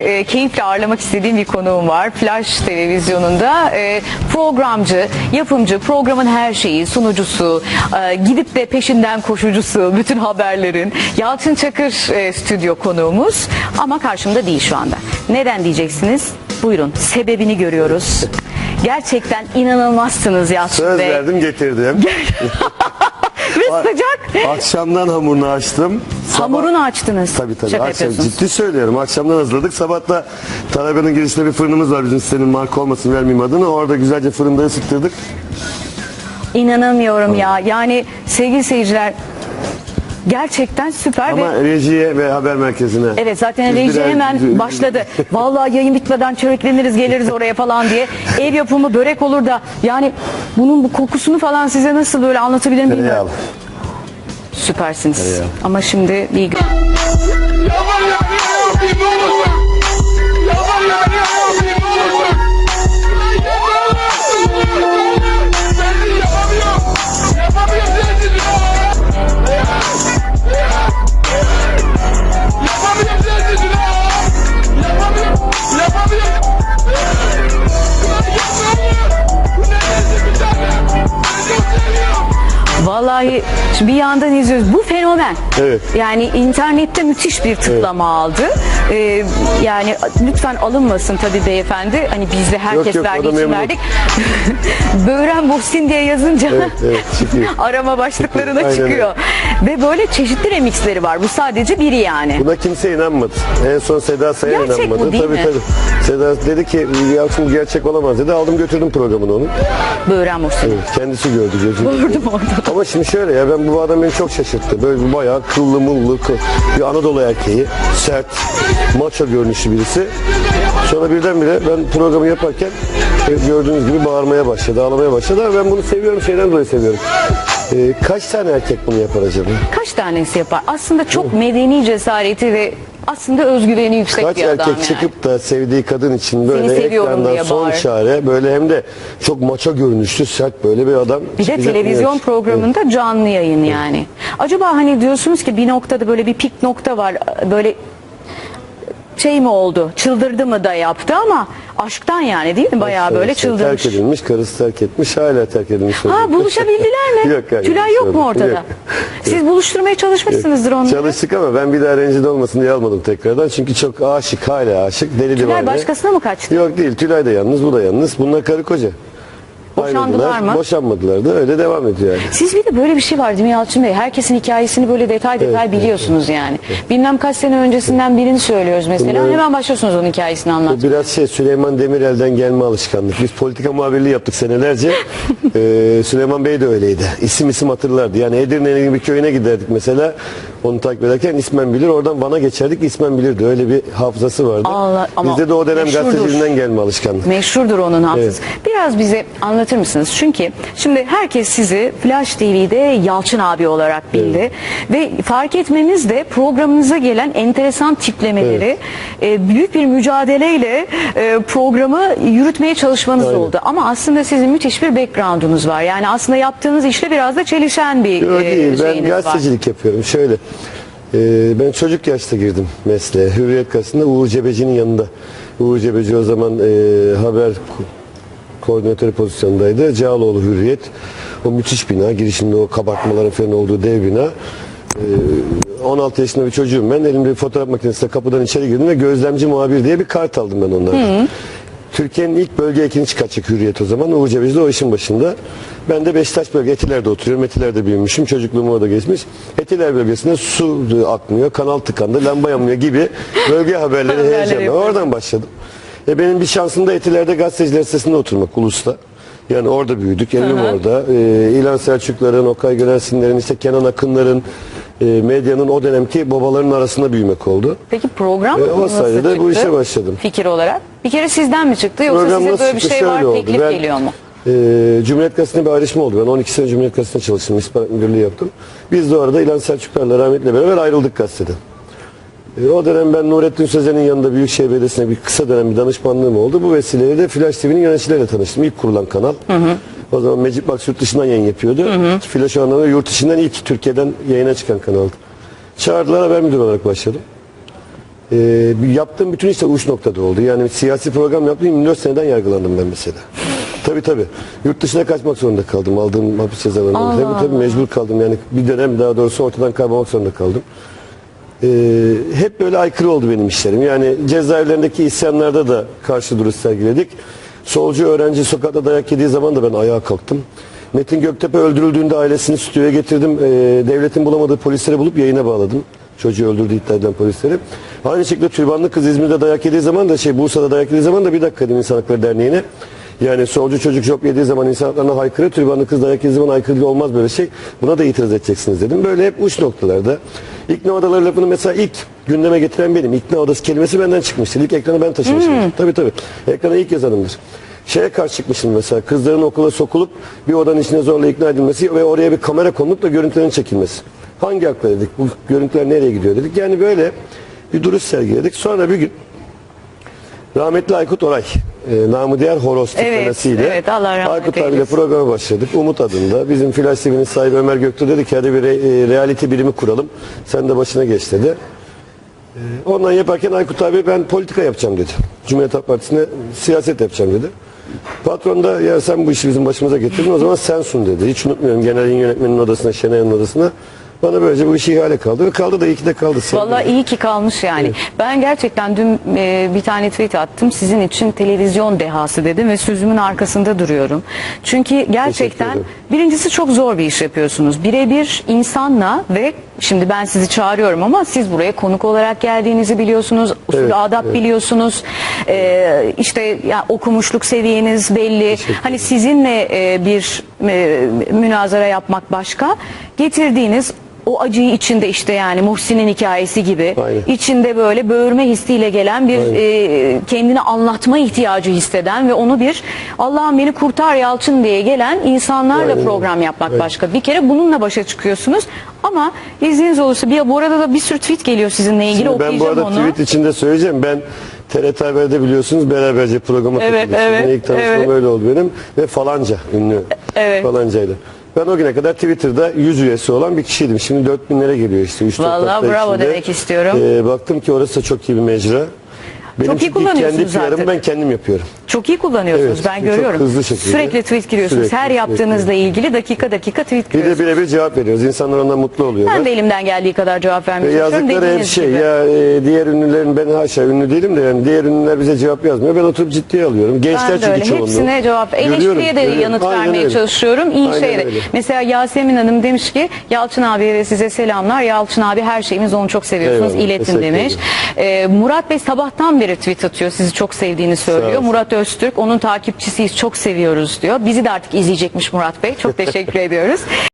E, keyifle ağırlamak istediğim bir konuğum var. Flash televizyonunda e, programcı, yapımcı, programın her şeyi, sunucusu, e, gidip de peşinden koşucusu, bütün haberlerin. Yalçın Çakır e, stüdyo konuğumuz ama karşımda değil şu anda. Neden diyeceksiniz? Buyurun, sebebini görüyoruz. Gerçekten inanılmazsınız Yalçın Söz Bey. verdim getirdim. Sıcak. Akşamdan hamurunu açtım. Sabah- Hamurunu açtınız. Tabii tabii. Şaka Akşam, yapıyorsunuz. ciddi söylüyorum. Akşamdan hazırladık. Sabah da Tarabya'nın girişinde bir fırınımız var. Bizim sitenin marka olmasın vermeyeyim adını. Orada güzelce fırında ısıttırdık. İnanamıyorum ya. Yani sevgili seyirciler gerçekten süper ve Ama rejiye ve haber merkezine. Evet zaten Biz reji birer- hemen başladı. Vallahi yayın bitmeden çörekleniriz geliriz oraya falan diye. Ev yapımı börek olur da yani bunun bu kokusunu falan size nasıl böyle anlatabilirim bilmiyorum. Tereyağlı. Süpersiniz. Ama şimdi bir Yaman Vallahi şimdi bir yandan izliyoruz. Bu fenomen. Evet. Yani internette müthiş bir tıklama aldı. Ee, yani lütfen alınmasın tabii beyefendi. Hani biz de herkes yok, için verdik. Böğren Bohsin diye yazınca Evet, evet, arama başlıklarına Aynen çıkıyor. Ve böyle çeşitli remixleri var. Bu sadece biri yani. Buna kimse inanmadı. En son Seda Sayan Gerçek bu inanmadı. değil tabii mi? tabii. Seda dedi ki Yalçın bu gerçek olamaz dedi. Aldım götürdüm programını onun. Böğren Bohsin. Evet, kendisi gördü. Gördüm orada. Ama şimdi şöyle ya ben bu adam beni çok şaşırttı. Böyle bir bayağı kıllı mıllı bir Anadolu erkeği. Sert, maço görünüşlü birisi. Sonra birdenbire ben programı yaparken e, gördüğünüz gibi bağırmaya başladı, ağlamaya başladı. Ama ben bunu seviyorum, şeyden dolayı seviyorum. E, kaç tane erkek bunu yapar acaba? Kaç tanesi yapar? Aslında çok medeni cesareti ve aslında özgüveni yüksek Kaç bir adam erkek yani. çıkıp da sevdiği kadın için böyle ekrandan son bağır. çare böyle hem de çok maço görünüşlü sert böyle bir adam. Bir de televizyon evet. programında canlı yayın yani. Acaba hani diyorsunuz ki bir noktada böyle bir pik nokta var. Böyle şey mi oldu? Çıldırdı mı da yaptı ama aşktan yani değil mi? Bayağı böyle Terk çıldırmış. edilmiş, karısı terk etmiş, hala terk edilmiş. Ha buluşabildiler mi? Yok, hayır, Tülay yok mu ortada? Yok. Siz buluşturmaya çalışmışsınızdır onları. Çalıştık ama ben bir daha rencide olmasın diye almadım tekrardan. Çünkü çok aşık, hala aşık. Deli Tülay divane. başkasına mı kaçtı? Yok değil, Tülay da yalnız, bu da yalnız. Bunlar karı koca. Boşandılar mı? Boşanmadılar da öyle devam ediyor yani. Siz bir de böyle bir şey var değil mi Yalçın Bey? Herkesin hikayesini böyle detay detay Evet, biliyorsunuz yani. Bilmem kaç sene öncesinden birini söylüyoruz mesela. Bunları- Hemen başlıyorsunuz onun hikayesini Bu anlatmaya. biraz şey Süleyman Demirel'den gelme alışkanlık. Biz politika muhabirliği yaptık senelerce. Ee, Süleyman Bey de öyleydi. İsim isim hatırlardı. Yani Edirne'nin bir köyüne giderdik mesela. Onu takip ederken ismen bilir. Oradan bana geçerdik ismen bilirdi. Öyle bir hafızası vardı. Allah- ama Bizde de o dönem meşhurdur. gazeteciliğinden gelme alışkanlık. Meşhurdur onun hafızası. Biraz bize anlatır mısınız? Çünkü şimdi herkes sizi Flash TV'de Yalçın abi olarak bildi. Ve fark etmemiz de programınıza gelen enteresan tiplemeleri e, büyük bir mücadeleyle e, programı yürütmeye çalışmanız Aynen. oldu. Ama aslında sizin müthiş bir background'unuz var. Yani aslında yaptığınız işle biraz da çelişen bir Yok e, değil. Ben şeyiniz var. gazetecilik yapıyorum. Şöyle. E, ben çocuk yaşta girdim mesleğe. Hürriyet Gazetesi'nde Uğur Cebeci'nin yanında. Uğur Cebeci o zaman e, haber ko- koordinatörü pozisyondaydı. Cağaloğlu Hürriyet. O müthiş bina. Girişinde o kabartmaların falan olduğu dev bina. E, 16 yaşında bir çocuğum ben. Elimde bir fotoğraf makinesiyle kapıdan içeri girdim ve gözlemci muhabir diye bir kart aldım ben onlardan. Türkiye'nin ilk bölge ekini çıkartacak Hürriyet o zaman. Uğur de o işin başında. Ben de Beşiktaş bölge Etiler'de oturuyorum. Etiler'de büyümüşüm. Çocukluğum orada geçmiş. Etiler bölgesinde su akmıyor, kanal tıkandı, lamba yanmıyor gibi bölge haberleri heyecanla. Oradan başladım. E benim bir şansım da Etiler'de gazeteciler sitesinde oturmak Ulus'ta. Yani orada büyüdük. Evim orada. E, İlhan Selçukların, Okay Gönensinlerin, işte Kenan Akınların, e, medyanın o dönemki babaların arasında büyümek oldu. Peki program E, o nasıl sayede de bu işe başladım. Fikir olarak. Bir kere sizden mi çıktı yoksa Program size nasıl böyle bir çıktı? şey var Şöyle oldu. teklif Ben, geliyor mu? e, Cumhuriyet Gazetesi'nde bir ayrışma oldu. Ben 12 sene Cumhuriyet Gazetesi'nde çalıştım. İstihbarat Müdürlüğü yaptım. Biz de orada İlhan Selçuklar'la rahmetle beraber ayrıldık gazeteden. E, o dönem ben Nurettin Sözen'in yanında Büyükşehir Belediyesi'ne bir kısa dönem bir danışmanlığım oldu. Bu vesileyle de Flash TV'nin yöneticileriyle tanıştım. İlk kurulan kanal. O zaman Mecit Baks yurt dışından yayın yapıyordu. Flash o anlamda yurt dışından ilk Türkiye'den yayına çıkan kanaldı. Çağırdılar haber müdürü olarak başladım. Ee, yaptığım bütün işler uç noktada oldu. Yani siyasi program yaptım 24 seneden yargılandım ben mesela. Tabii tabii. Yurt dışına kaçmak zorunda kaldım. Aldığım hapis cezalarından. Tabii tabii mecbur kaldım. Yani bir dönem daha doğrusu ortadan kaybolmak zorunda kaldım. Ee, hep böyle aykırı oldu benim işlerim. Yani cezaevlerindeki isyanlarda da karşı duruş sergiledik. Solcu öğrenci sokakta dayak yediği zaman da ben ayağa kalktım. Metin Göktepe öldürüldüğünde ailesini stüdyoya getirdim. Ee, devletin bulamadığı polisleri bulup yayına bağladım. Çocuğu öldürdüğü iddia edilen polisleri. Aynı şekilde türbanlı kız İzmir'de dayak yediği zaman da şey Bursa'da dayak yediği zaman da bir dakika dedim İnsan Hakları Derneği'ne. Yani solcu çocuk job yediği zaman insan haklarına haykırı, türbanlı kız dayak yediği zaman aykırı olmaz böyle şey. Buna da itiraz edeceksiniz dedim. Böyle hep uç noktalarda. İkna odaları lafını mesela ilk gündeme getiren benim. İkna odası kelimesi benden çıkmıştır. İlk ekrana ben taşımışım. Tabii tabii. Ekrana ilk yazanımdır. Şeye karşı çıkmışım mesela kızların okula sokulup bir odanın içine zorla ikna edilmesi ve oraya bir kamera konulup da görüntülerin çekilmesi. Hangi hakla dedik? Bu görüntüler nereye gidiyor dedik. Yani böyle bir duruş sergiledik. Sonra bir gün Rahmetli Aykut Oray, e, namı diğer horoz Evet, tiplemesiyle evet, Allah rahmet Aykut abiyle programa başladık. Umut adında. Bizim Flash TV'nin sahibi Ömer Göktuğ dedi ki hadi bir re- e, reality birimi kuralım. Sen de başına geç dedi. E, Ondan yaparken Aykut abi ben politika yapacağım dedi. Cumhuriyet Halk Partisi'ne siyaset yapacağım dedi. Patron da ya sen bu işi bizim başımıza getirdin o zaman sen sun dedi. Hiç unutmuyorum genel yayın yönetmeninin odasına, Şenay'ın odasına. Bana böylece bu iş ihale kaldı ve kaldı da iyi ki de kaldı. Vallahi iyi ki kalmış yani. Ben gerçekten dün e, bir tane tweet attım. Sizin için televizyon dehası dedim ve sözümün arkasında duruyorum. Çünkü gerçekten birincisi çok zor bir iş yapıyorsunuz. Birebir insanla ve şimdi ben sizi çağırıyorum ama siz buraya konuk olarak geldiğinizi biliyorsunuz. Usul Evet, adap evet. biliyorsunuz. E, işte ya, okumuşluk seviyeniz belli. Hani sizinle e, bir e, münazara yapmak başka. Getirdiğiniz o acıyı içinde işte yani Muhsin'in hikayesi gibi Aynen. içinde böyle böğürme hissiyle gelen bir Aynen. e, kendini anlatma ihtiyacı hisseden ve onu bir Allah'ım beni kurtar Yalçın diye gelen insanlarla Aynen. program yapmak Evet. başka. Bir kere bununla başa çıkıyorsunuz ama izniniz olursa bir bu arada da bir sürü tweet geliyor sizinle ilgili Şimdi ben bu okuyacağım arada onu. tweet içinde söyleyeceğim. Ben TRT Haber'de biliyorsunuz beraberce programa Evet, katıldık. evet, Sizinle ilk tanışmam evet. öyle oldu benim. Ve falanca ünlü. Evet. Falancayla. Ben o güne kadar Twitter'da 100 üyesi olan bir kişiydim. Şimdi 4000'lere geliyor işte. Üç Vallahi toprakta bravo demek istiyorum. Ee, baktım ki orası da çok iyi bir mecra. Benim Çok iyi kullanıyorsunuz kendi PR'ımı artık. ben kendim yapıyorum. Çok iyi kullanıyorsunuz Evet, ben çok görüyorum. hızlı şekilde. Sürekli tweet giriyorsunuz. Sürekli, Her sürekli. yaptığınızla ilgili dakika dakika tweet Bir de giriyorsunuz. birebir cevap veriyoruz. İnsanlar ondan mutlu oluyorlar. Ben de elimden geldiği kadar cevap Ve vermeye çalışıyorum. yazdıkları Dediğiniz şey gibi. ya e, diğer ünlülerin ben haşa ünlü değilim de yani diğer ünlüler bize cevap yazmıyor. Ben oturup ciddiye alıyorum. Gençler Ben de çünkü öyle. çoğunluğu. Hepsine cevap. Görüyorum, Eleştiriye de görüyorum. yanıt Aynen vermeye öyle. çalışıyorum. İyi Aynen şeyde. öyle. Mesela Yasemin Hanım demiş ki Yalçın abiye size selamlar. Yalçın abi her şeyimiz onu çok seviyorsunuz. Eyvallah, İletin teşekkür demiş. Ee, Murat Bey sabahtan beri tweet atıyor. Sizi çok sevdiğini söylüyor. Murat Öztürk onun takipçisiyiz. Çok seviyoruz diyor. Bizi de artık izleyecekmiş Murat Bey. Çok teşekkür ediyoruz.